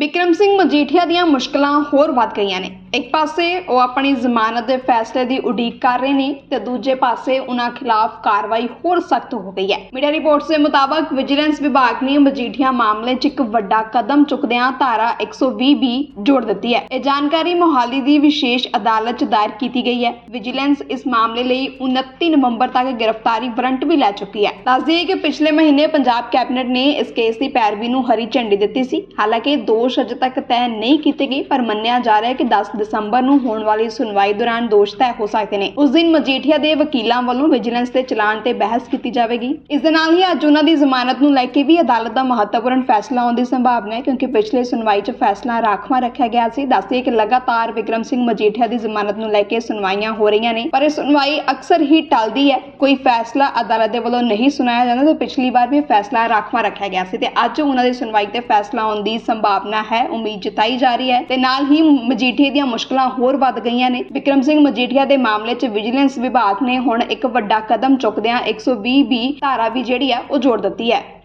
ਬਿਕਰਮ ਸਿੰਘ ਮਜੀਠੀਆ ਦੀਆਂ ਮੁਸ਼ਕਲਾਂ ਹੋਰ ਵੱਧ ਗਈਆਂ ਨੇ। ਇੱਕ ਪਾਸੇ ਉਹ ਆਪਣੀ ਜ਼ਮਾਨਤ ਦੇ ਫੈਸਲੇ ਦੀ ਉਡੀਕ ਕਰ ਰਹੇ ਨੇ ਤੇ ਦੂਜੇ ਪਾਸੇ ਉਹਨਾਂ ਖਿਲਾਫ ਕਾਰਵਾਈ ਹੋਰ ਸਖਤ ਹੋ ਗਈ ਹੈ। ਮੀਡੀਆ ਰਿਪੋਰਟਸ ਦੇ ਮੁਤਾਬਕ ਵਿਜੀਲੈਂਸ ਵਿਭਾਗ ਨੇ ਮਜੀਠੀਆ ਮਾਮਲੇ 'ਚ ਇੱਕ ਵੱਡਾ ਕਦਮ ਚੁੱਕਦਿਆਂ ਧਾਰਾ 120 ਵੀ ਜੋੜ ਦਿੱਤੀ ਹੈ। ਇਹ ਜਾਣਕਾਰੀ ਮੋਹਾਲੀ ਦੀ ਵਿਸ਼ੇਸ਼ ਅਦਾਲਤ 'ਚ ਦਾਇਰ ਕੀਤੀ ਗਈ ਹੈ। ਵਿਜੀਲੈਂਸ ਇਸ ਮਾਮਲੇ ਲਈ 29 ਨਵੰਬਰ ਤੱਕ ਗ੍ਰਿਫਤਾਰੀ ਵਾਰੰਟ ਵੀ ਲੈ ਚੁੱਕੀ ਹੈ। ਦੱਸ ਕਿ ਪਿਛਲੇ ਮਹੀਨੇ ਪੰਜਾਬ ਕੈਬਨਿਟ ਨੇ ਇਸ ਕੇਸ ਦੀ ਪੈਰਵੀ ਨੂੰ ਹਰੀ ਝੰਡੀ ਦਿੱਤੀ ਸੀ। ਹਾਲਾਂਕਿ ਦੋਸ਼ ਅਜੇ ਤੱਕ ਤੈਅ ਨਹੀਂ ਕੀਤੇ ਗਏ, ਪਰ ਮੰਨਿਆ ਜਾ ਰਿਹਾ ਹੈ ਕਿ 10 ਦਸੰਬਰ ਨੂੰ ਹੋਣ ਵਾਲੀ ਸੁਣਵਾਈ ਦੌਰਾਨ ਦੋਸ਼ ਤੈਅ ਹੋ ਸਕਦੇ ਨੇ। ਉਸ ਦਿਨ ਮਜੀਠੀਆ ਦੇ ਵਕੀਲਾਂ ਵੱਲੋਂ ਵਿਜੀਲੈਂਸ ਦੇ ਚਲਾਨ ਤੇ ਬਹਿਸ ਕੀਤੀ ਜਾਵੇਗੀ। ਇਸ ਦੇ ਨਾਲ ਹੀ ਅੱਜ ਉਹਨਾਂ ਦੀ ਜ਼ਮਾਨਤ ਨੂੰ ਲੈ ਕੇ ਵੀ ਅਦਾਲਤ ਦਾ ਮਹੱਤਵਪੂਰਨ ਫੈਸਲਾ ਆਉਣ ਦੀ ਸੰਭਾਵਨਾ ਹੈ, ਕਿਉਂਕਿ ਪਿਛਲੇ ਸੁਣਵਾਈ 'ਚ ਫੈਸਲਾ ਰਾਖਵਾਂ ਰੱਖਿਆ ਗਿਆ ਸੀ। ਦੱਸਦੇ ਕਿ ਲਗਾਤਾਰ ਵਿਕਰਮ ਸਿੰਘ ਮਜੀਠੀਆ ਦੀ ਜ਼ਮਾਨਤ ਨੂੰ ਲੈ ਕੇ ਸੁਣਵਾਈਆਂ ਹੋ ਰਹੀਆਂ ਨੇ, ਪਰ ਇਹ ਸੁਣਵਾਈ ਅਕਸਰ ਹੀ ਟਲਦੀ ਹੈ। ਕੋਈ ਫੈਸਲਾ ਅਦਾਲਤ ਦੇ ਵੱਲੋਂ ਨਹੀਂ ਸੁਣਾਇਆ ਜਾਂਦਾ, ਤੇ ਪਿਛਲੀ ਵਾਰ ਵੀ ਫੈਸਲਾ ਰਾਖਵਾਂ ਰੱਖਿਆ ਗਿਆ ਸੀ, ਤੇ ਅੱਜ ਉਹਨਾਂ ਦੀ ਸੁਣਵਾਈ ਤੇ ਫੈਸਲਾ ਆਉਣ ਦੀ ਸੰਭਾਵਨਾ ਹੈ, ਉਮੀਦ ਜਤਾਈ ਜਾ ਰਹੀ ਹੈ। ਤੇ ਨਾਲ ਹੀ ਮਜੀਠੀਆ ਦੀਆਂ ਮੁਸ਼ਕਲਾਂ ਹੋਰ ਵੱਧ ਗਈਆਂ ਨੇ। ਵਿਕਰਮ ਸਿੰਘ ਮਜੀਠੀਆ ਦੇ ਮਾਮਲੇ 'ਚ ਵਿਜੀਲੈਂਸ ਵਿਭਾਗ ਨੇ ਹੁਣ ਇੱਕ ਵੱਡਾ ਕਦਮ ਚੁੱਕਦਿਆਂ 120 ਵੀ ਧਾਰਾ ਵੀ ਜਿਹੜੀ ਹੈ ਉਹ ਜੋੜ ਦਿੱਤੀ ਹੈ।